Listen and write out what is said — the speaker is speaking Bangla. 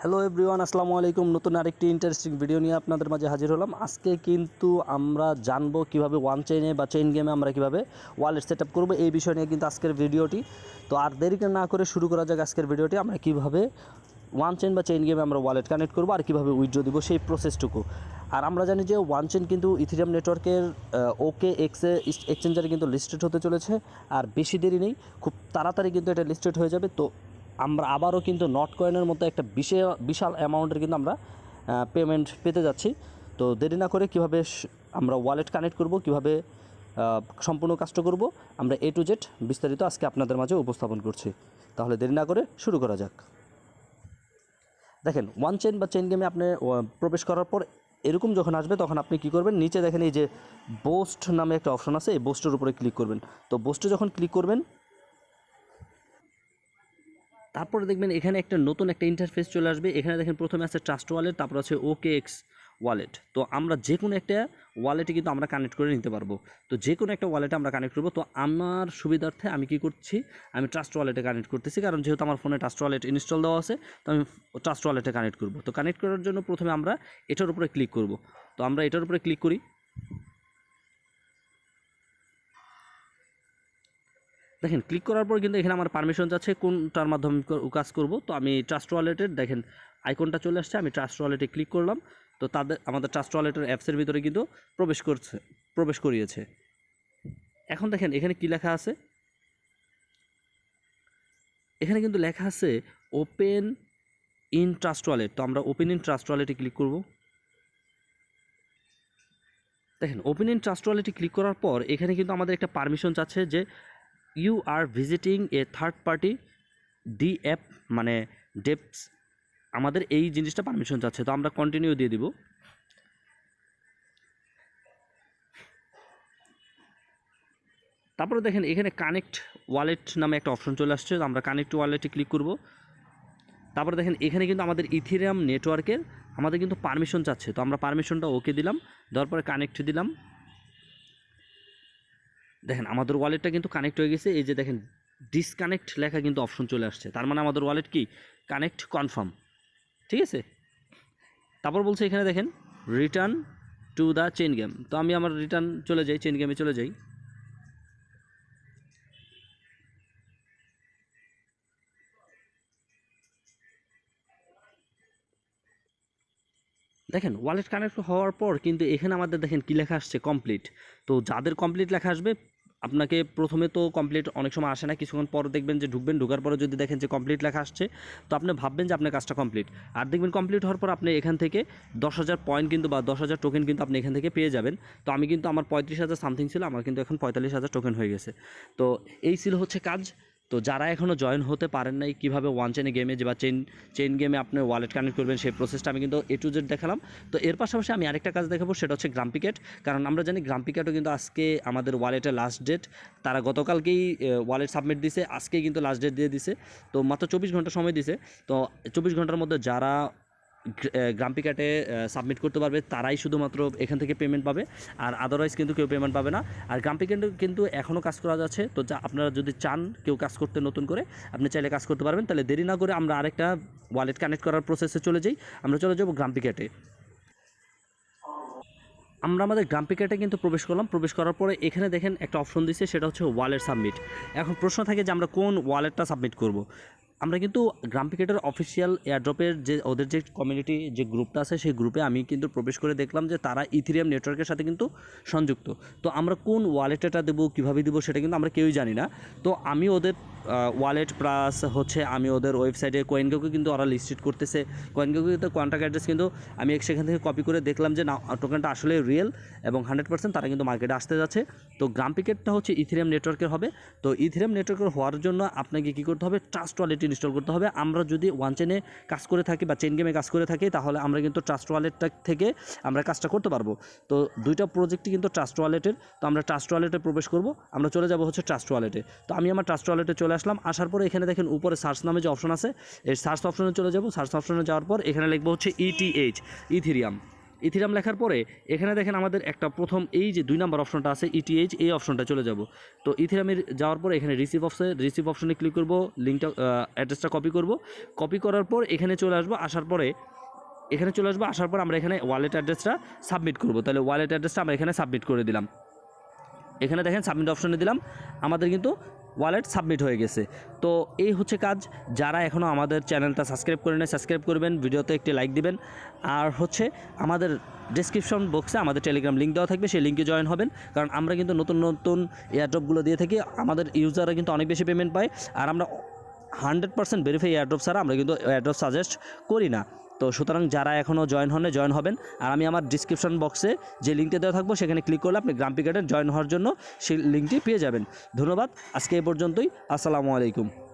হ্যালো এভরিওয়ান আসসালামু আলাইকুম। নতুন আরেকটি ইন্টারেস্টিং ভিডিও নিয়ে আপনাদের মাঝে হাজির হলাম। আজকে কিন্তু আমরা জানব কীভাবে ওয়ান চেইনে বা চেইন গেমে আমরা কীভাবে ওয়ালেট সেট আপ করব। এই বিষয় নিয়ে কিন্তু আজকের ভিডিওটি তো আর দেরি না করে শুরু করা যাক আজকের ভিডিওটি আমরা কীভাবে ওয়ান চেইন বা চেইন গেমে আমরা ওয়ালেট কানেক্ট করব আর কীভাবে উইথড্র দিব সেই প্রসেসটুকু আর আমরা জানি যে ওয়ান চেইন কিন্তু ইথিরিয়াম নেটওয়ার্কের ওকে এক্সে এক্সচেঞ্জারে কিন্তু লিস্টেড হতে চলেছে। আর বেশি দেরি নেই, খুব তাড়াতাড়ি কিন্তু এটা লিস্টেড হয়ে যাবে। তো আমরা আবারও কিন্তু নট কয়েনের মতো একটা বিশাল বিশাল অ্যামাউন্টের কিন্তু আমরা পেমেন্ট পেতে যাচ্ছি। তো দেরি না করে কীভাবে আমরা ওয়ালেট কানেক্ট করব, কীভাবে সম্পূর্ণ কাজটা করব, আমরা এ টু জেড বিস্তারিত আজকে আপনাদের মাঝে উপস্থাপন করছি। তাহলে দেরি না করে শুরু করা যাক। দেখেন ওয়ান চেন বা চেন গেমে আপনি প্রবেশ করার পর এরকম যখন আসবে, তখন আপনি কি করবেন? নিচে দেখেন এই যে বোস্ট নামে একটা অপশন আছে, এই বোস্টের উপরে ক্লিক করবেন। তো বোস্টে যখন ক্লিক করবেন তারপরে দেখবেন এখানে একটা নতুন একটা ইন্টারফেস চলে আসবে। এখানে দেখেন প্রথমে আছে ট্রাস্ট ওয়ালেট তারপর আছে ওকে এক্স ওয়ালেট তো আমরা যে কোনো একটা ওয়ালেটে কিন্তু আমরা কানেক্ট করে নিতে পারব। তো যে কোনো একটা ওয়ালেটে আমরা কানেক্ট করব। তো আমার সুবিধার্থে আমি কি করছি? আমি ট্রাস্ট ওয়ালেটে কানেক্ট করতেছি। কারণ যেহেতু আমার ফোনে ট্রাস্ট ওয়ালেট ইনস্টল দেওয়া আছে, তো আমি ট্রাস্ট ওয়ালেটে কানেক্ট করব। তো কানেক্ট করার জন্য প্রথমে আমরা এটার উপরে ক্লিক করব। তো আমরা এটার উপরে ক্লিক করি। দেখেন ক্লিক করার পর কিন্তু এখানে আমার পারমিশন যাচ্ছে, কোনটার মাধ্যমে কাজ করব। তো আমি ট্রাস্ট ওয়ালেটের দেখেন আইকনটা চলে আসছে, আমি ট্রাস্ট ওয়ালেটে ক্লিক করলাম। তো তাদের, আমাদের ট্রাস্ট ওয়ালেটের অ্যাপসের ভিতরে কিন্তু প্রবেশ করছে, প্রবেশ করিয়েছে। এখন দেখেন, এখানে কি লেখা আছে? এখানে কিন্তু লেখা আছে ওপেন ইন ট্রাস্ট ওয়ালেট তো আমরা ওপেন ইন ট্রাস্ট ওয়ালেটে ক্লিক করব। দেখেন ওপেন ইন ট্রাস্ট ওয়ালেটে ক্লিক করার পর এখানে কিন্তু আমাদের একটা পারমিশন চাচ্ছে যে you are visiting a third party, D app মানে ডেপস, আমাদের এই জিনিসটা পারমিশন চাচ্ছে, তো আমরা কন্টিনিউ দিয়ে দিব। তারপরে দেখেন, এখানে কানেক্ট ওয়ালেট নামে একটা অপশন চলে আসছে, তো আমরা কানেক্ট ওয়ালেটে ক্লিক করব। তারপরে দেখেন, এখানে কিন্তু আমাদের ইথিরিয়াম নেটওয়ার্কের আমাদের কিন্তু পারমিশন চাচ্ছে, তো আমরা পারমিশনটা ওকে দিলাম, দেওয়ার পরে কানেক্ট দিলাম। দেখেন, আমাদের ওয়ালেটটা কিন্তু কানেক্ট হয়ে গেছে। এই যে দেখেন ডিসকানেক্ট লেখা কিন্তু অপশন চলে আসছে। তার মানে আমাদের ওয়ালেট কি? কানেক্ট কনফার্ম ঠিক আছে? তারপর বলছে এখানে দেখেন return to the chain game তো আমি আমার রিটার্ন চলে যাই চেন গেমে চলে যাই। দেখেন ওয়ালেট কানেক্ট হওয়ার পর কিন্তু এখানে আমাদের দেখেন কী লেখা আসছে? কমপ্লিট তো যাদের কমপ্লিট লেখা আসবে আপনাকে প্রথমে তো কমপ্লিট অনেক সময় আসে না, কিছুক্ষণ পর দেখবেন যে ঢুকবেন, ঢুকার পরে যদি দেখেন যে কমপ্লিট লেখা আসছে, তো আপনি ভাববেন যে আপনার কাজটা কমপ্লিট আর দেখবেন কমপ্লিট হওয়ার পর আপনি এখান থেকে দশ হাজার পয়েন্ট কিন্তু বা দশ হাজার টোকেন কিন্তু আপনি এখান থেকে পেয়ে যাবেন। তো আমি কিন্তু আমার পঁয়ত্রিশ হাজার সামথিং ছিল, আমার কিন্তু এখন পঁয়তাল্লিশ হাজার টোকেন হয়ে গেছে। তো এই ছিল হচ্ছে কাজ। তো যারা এখনও জয়েন হতে পারেন নাই, কীভাবে ওয়ান চেনে গেমে যে বা চেন চেন গেমে আপনি ওয়ালেট কানেক্ট করবেন, সেই প্রসেসটা আমি কিন্তু এ টু জেড দেখালাম। তো এর পাশাপাশি আমি আরেকটা কাজ দেখাবো, সেটা হচ্ছে গ্রাম পিকেট কারণ আমরা জানি গ্রাম পিকেটও কিন্তু আজকে আমাদের ওয়ালেটের লাস্ট ডেট তারা গতকালকেই ওয়ালেট সাবমিট দিছে, আজকেই কিন্তু লাস্ট ডেট দিয়ে দিছে। তো মাত্র চব্বিশ ঘণ্টা সময় দিছে। তো চব্বিশ ঘণ্টার মধ্যে যারা গ্র- আহ, গ্রাম পিকাটে সাবমিট করতে পারবে তারাই শুধুমাত্র এখান থেকে পেমেন্ট পাবে আর আদারওয়াইজ কিন্তু কেউ পেমেন্ট পাবে না। আর গ্রাম পিকাটে কিন্তু এখনও কাজ করা যাচ্ছে তো যা আপনারা যদি চান কেউ কাজ করতে নতুন করে আপনি চাইলে কাজ করতে পারবেন। তাহলে দেরি না করে আমরা আরেকটা ওয়ালেট কানেক্ট করার প্রসেসে চলে যাই। আমরা চলে যাব গ্রাম পিকাটে আমরা আমাদের গ্রাম পিকেটে কিন্তু প্রবেশ করলাম। প্রবেশ করার পরে এখানে দেখেন একটা অপশন দিচ্ছে সেটা হচ্ছে ওয়ালেট সাবমিট এখন প্রশ্ন থাকে যে আমরা কোন ওয়ালেটটা সাবমিট করব? আমরা কিন্তু গ্রাম পিকেটের অফিসিয়াল এয়ারড্রপের যে, ওদের যে কমিউনিটি যে গ্রুপটা আছে, সেই গ্রুপে আমি কিন্তু প্রবেশ করে দেখলাম যে তারা ইথিরিয়াম নেটওয়ার্কের সাথে কিন্তু সংযুক্ত। তো আমরা কোন ওয়ালেটটা দেবো, কীভাবে দেবো, সেটা কিন্তু আমরা কেউই জানি না। তো আমি ওদের ওয়ালেট প্লাস হচ্ছে আমি ওদের ওয়েবসাইটে কয়েনকেও কিন্তু ওরা লিস্টেড করতেছে। কয়েনকেও কন্ট্যাক্ট অ্যাড্রেস কিন্তু আমি সেখান থেকে কপি করে দেখলাম যে না টোকেনটা আসলে রিয়েল এবং হান্ড্রেড পার্সেন্ট তারা কিন্তু মার্কেটে আসতে যাচ্ছে। তো গ্রাম পিকেটটা হচ্ছে ইথিরিয়াম নেটওয়ার্কের হবে। তো ইথিরিয়াম নেটওয়ার্কের হওয়ার জন্য আপনাকে কী করতে হবে ট্রাস্ট ওয়ালেট ইনস্টল করতে হবে। আমরা যদি ওয়ান চেনে কাজ করে থাকি বা চেন গেমে কাজ করে থাকি, তাহলে আমরা কিন্তু ট্রাস্ট ওয়ালেটটা থেকে আমরা কাজটা করতে পারব। তো দুইটা প্রজেক্টই কিন্তু ট্রাস্ট ওয়ালেটের তো আমরা ট্রাস্ট ওয়ালেটে প্রবেশ করব। আমরা চলে যাব হচ্ছে ট্রাস্ট ওয়ালেটে তো আমি আমার ট্রাস্ট ওয়ালেটে চলে আসলাম। আসার পরে এখানে দেখেন উপরে সার্চ নামে যে অপশন আছে, এই সার্চ অপশনে চলে যাব। সার্চ অপশনে যাওয়ার পর এখানে লিখব হচ্ছে ইটিএইচ ইথিরিয়াম ইথিরাম লেখার পরে এখানে দেখেন আমাদের একটা প্রথম এই যে দুই নম্বর অপশনটা আছে ইটিএইচ এই অপশনটা চলে যাব। তো ইথিরামের যাওয়ার পরে এখানে রিসিভ অপশনে রিসিভ অপশনে ক্লিক করব লিঙ্কটা অ্যাড্রেসটা কপি করব। কপি করার পর এখানে চলে আসব, আসার পরে, এখানে চলে আসব, আসার পর আমরা এখানে ওয়ালেট অ্যাড্রেসটা সাবমিট করব। তাহলে ওয়ালেট অ্যাড্রেসটা আমরা এখানে সাবমিট করে দিলাম। এখানে দেখেন সাবমিট অপশনে দিলাম। আমাদের কিন্তু ওয়ালেট সাবমিট হয়ে গেছে। তো এই হচ্ছে কাজ। যারা এখনও আমাদের চ্যানেলটা সাবস্ক্রাইব করে নেয় সাবস্ক্রাইব করবেন, ভিডিওতে একটি লাইক দিবেন। আর হচ্ছে আমাদের ডিসক্রিপশন বক্সে আমাদের টেলিগ্রাম লিঙ্ক দেওয়া থাকবে, সেই লিঙ্কে জয়েন হবেন। কারণ আমরা কিন্তু নতুন নতুন এয়ারড্রপগুলো দিয়ে থাকি। আমাদের ইউজাররা কিন্তু অনেক বেশি পেমেন্ট পায়। আর আমরা হান্ড্রেড পার্সেন্ট ভেরিফাই এয়ারড্রপ ছাড়া আমরা কিন্তু এয়ারড্রপ সাজেস্ট করি না। তো সুতরাং যারা এখনও জয়েন হন জয়েন হবেন। আর আমি আমার ডিসক্রিপশন বক্সে যে লিঙ্কটা দেওয়া থাকব, সেখানে ক্লিক করলে আপনি গ্রাম পিকার্ডের জয়েন হওয়ার জন্য সেই লিঙ্কটি পেয়ে যাবেন। ধন্যবাদ। আজকে এই পর্যন্তই। আসসালামু আলাইকুম।